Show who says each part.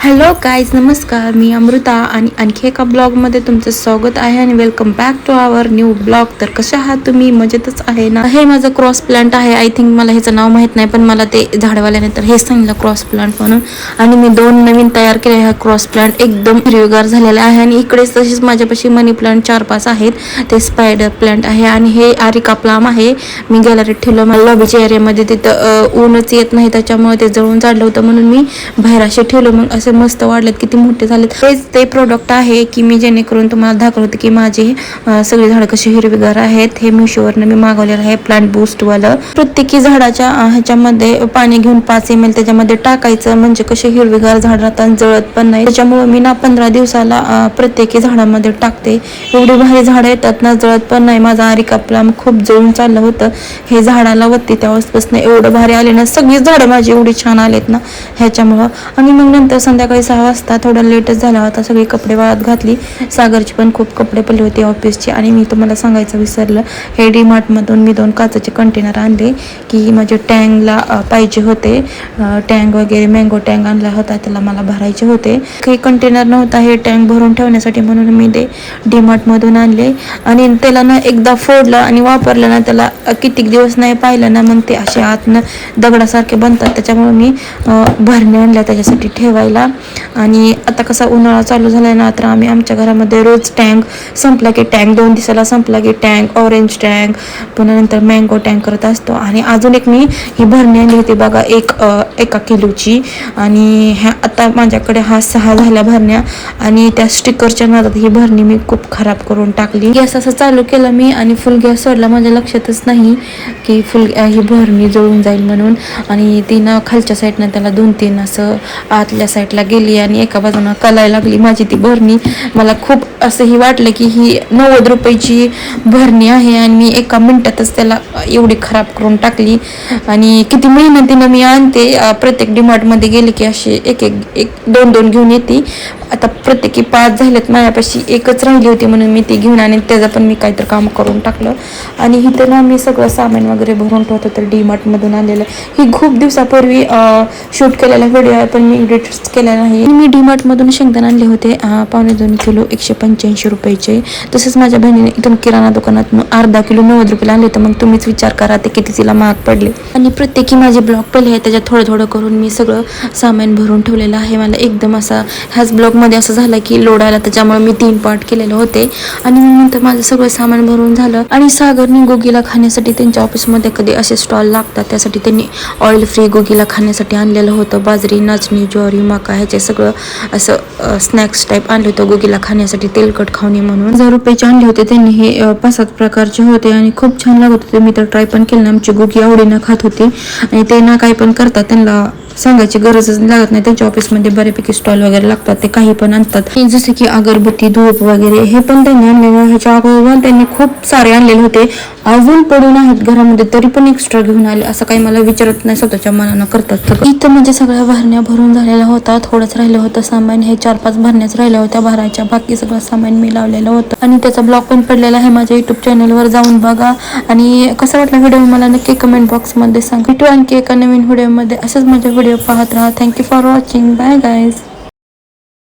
Speaker 1: Hello guys नमस्कार मी अमृता आणि आणखी एका ब्लॉगमध्ये तुमचं स्वागत आहे आणि welcome back to our new blog तर कसे आहात तुम्ही? मजेतच आहे ना? हे माझं क्रॉस प्लांट आहे. आय थिंक मला ह्याचं नाव माहीत नाही पण मला ते झाडवाल्याने तर हे सांगितलं क्रॉस प्लांट म्हणून. आणि मी दोन नवीन तयार केले ह्या क्रॉस प्लांट एकदम हिरवेगार झालेले आहे आणि इकडेच तसेच माझ्यापाशी मनी प्लांट चार पाच आहेत. ते स्पायडर प्लांट आहे आणि हे आरिका प्लाम आहे. मी गॅलरीत ठेवलं. मला लॉबीच्या एरियामध्ये तिथं ऊनच येत नाही. त्याच्यामुळे ते जळून जाडलं होतं म्हणून मी बाहेर असे ठेवलं. मग असं मस्त वाढलेत किती मोठे झालेत. तेच ते प्रोडक्ट आहे की मी जेणेकरून तुम्हाला दाखवलं होतं की माझे सगळी झाडं कशी हिरवीगार आहेत हे मिशोवरनं मी मागवलेलं आहे प्लांट बूस्टवालं प्रत्येकी झाडाच्या ह्याच्यामध्ये पाणी घेऊन पाच एम एल त्याच्यामध्ये टाकायचं म्हणजे कसे हिरवीगार झाड राहतात जळत पण नाही. त्याच्यामुळे मी ना पंधरा दिवसाला प्रत्येकी झाडामध्ये टाकते. एवढी भारी झाडं येतात ना जळत पण नाही. माझा आरिका प्लाम खूप जळून चाललं होतं. हे झाडाला वत्ती त्यावेळेसपासून एवढं भारी आले ना सगळी झाडं माझी एवढी छान आलेत ना ह्याच्यामुळं. आणि मग नंतर संध्याकाळी सहा वाजता थोडा लेटच झाला. होता सगळी कपडे वाळत घातली. सागरची पण खूप कपडे पडले होते ऑफिसचे. आणि मी तुम्हाला सांगायचं विसरलं. हे डी मार्टमधून मी दोन काचाचे कंटेनर आणले की माझे टँगला पाहिजे होते. टँग वगैरे मँगो टँग आणला होता. त्याला मला भरायचे होते. काही कंटेनर नव्हता. हे टँक भरून ठेवण्यासाठी म्हणून मी ते डी मार्टमधून आणले. आणि त्याला ना एकदा फोडलं आणि वापरलं ना त्याला कितीक दिवस नाही पाहिलं ना मग ते असे आतनं दगडासारखे बनतात. त्याच्यामुळे मी भरणे आणल्या त्याच्यासाठी ठेवायला. आणि आता कसा उन्हाळा चालू झालाय ना तर आम्ही आमच्या घरामध्ये रोज टँक संपला की टँक दोन दिवसाला संपला की टँक ऑरेंज टँक पुन्हा नंतर मँगो टँक करत असतो. आणि अजून एक मी ही भरणी आणली होती बघा एक एका किलोची. आणि ह्या आता माझ्याकडे हा सहा झाल्या भरण्या आणि त्या स्टिकरच्या नादात ही भरणी मी खूप खराब करून टाकली. गॅस असं चालू केलं मी आणि फुल गॅस सोडला. माझ्या लक्षातच नाही की फुल ही भरणी जळून जाईल म्हणून. आणि ती ना खालच्या साईडनं त्याला दोन तीन असं आतल्या साईडला गेली आणि एका बाजूनं कलायला लागली माझी ती भरणी. मला खूप असंही वाटलं की ही नव्वद रुपयाची भरणी आहे आणि मी एका मिनिटातच त्याला एवढी खराब करून टाकली. आणि किती मेहनतीनं मी आणते प्रत्येक डिमार्टमध्ये गेले की अशी एक एक एक दोन दोन घेऊन येते. आता प्रत्येकी पाच झालेत माझ्यापाशी एकच राहिली होती म्हणून मी ती घेऊन आणि त्याचं पण मी काहीतरी काम करून टाकलं. आणि इथं ना मी सगळं सामान वगैरे भरून ठेवतो तर डी मार्टमधून आणलेलं. ही खूप दिवसापूर्वी शूट केलेला व्हिडिओ आहे पण मी एडिट केला नाही. मी डी मार्टमधून शेंगदाणे आणले होते पावणे दोन किलो एकशे पंच्याऐंशी रुपयाचे. तसेच माझ्या बहिणीने इथून किराणा दुकानात अर्धा किलो नव्वद रुपयाला आणले तर मग तुम्हीच विचार करा ते किती तिला महाग पडले. आणि प्रत्येकी माझे ब्लॉग पहिले आहे त्याच्यात थोडं थोडं करून मी सगळं सामान भरून ठेवलेलं आहे. मला एकदम असा ह्याच ब्लॉगमध्ये असं झालं की लोडायला त्याच्यामुळे मी तीन पार्ट केलेले होते. आणि मग नंतर माझं सगळं सामान भरून झालं. आणि सागरनी गोगीला खाण्यासाठी त्यांच्या ऑफिसमध्ये कधी असे स्टॉल लागतात त्यासाठी त्यांनी ऑइल फ्री गोगीला खाण्यासाठी आणलेलं होतं. बाजरी नाचणी ज्वारी मका ह्याचे सगळं असं स्नॅक्स टाईप आणलं होतं गोगीला खाण्यासाठी. तेलकट खावणे म्हणून. हजार रुपयाचे आणले होते त्यांनी. हे पाच सात प्रकारचे होते आणि खूप छान लागत होते. मी तर ट्राय पण केलं नाही. आमची गोगी आवडीनं खात होती. आणि ते ना काही पण करतात त्यांना सांगायची गरजच लागत नाही. त्यांच्या ऑफिसमध्ये बऱ्यापैकी स्टॉल वगैरे लागतात ते काही पण आणतात. जसे की अगरबत्ती धूप वगैरे हे पण त्यांनी आणलेलं ह्याच्या अगोदर त्यांनी खूप सारे आणलेले होते. अजून पडून आहेत घरामध्ये तरी पण एक्स्ट्रा घेऊन आले असं काही मला विचारत नाही स्वतःच्या मनानं करतात. तर इथं म्हणजे सगळ्या भरण्या भरून झालेल्या होता थोडंच राहिलं होतं सामान हे चार पाच भरण्याच राहिल्या होत्या. भरायच्या बाकी सगळं सामान मी लावलेलं होतं. आणि त्याचा ब्लॉग पण पडलेला आहे माझ्या युट्यूब चॅनलवर जाऊन बघा. आणि कसा वाटला व्हिडिओ मला नक्की कमेंट बॉक्समध्ये सांगा. भेटू आणखी एका नवीन व्हिडिओमध्ये असंच माझ्या video video. Thank you for watching. Bye guys.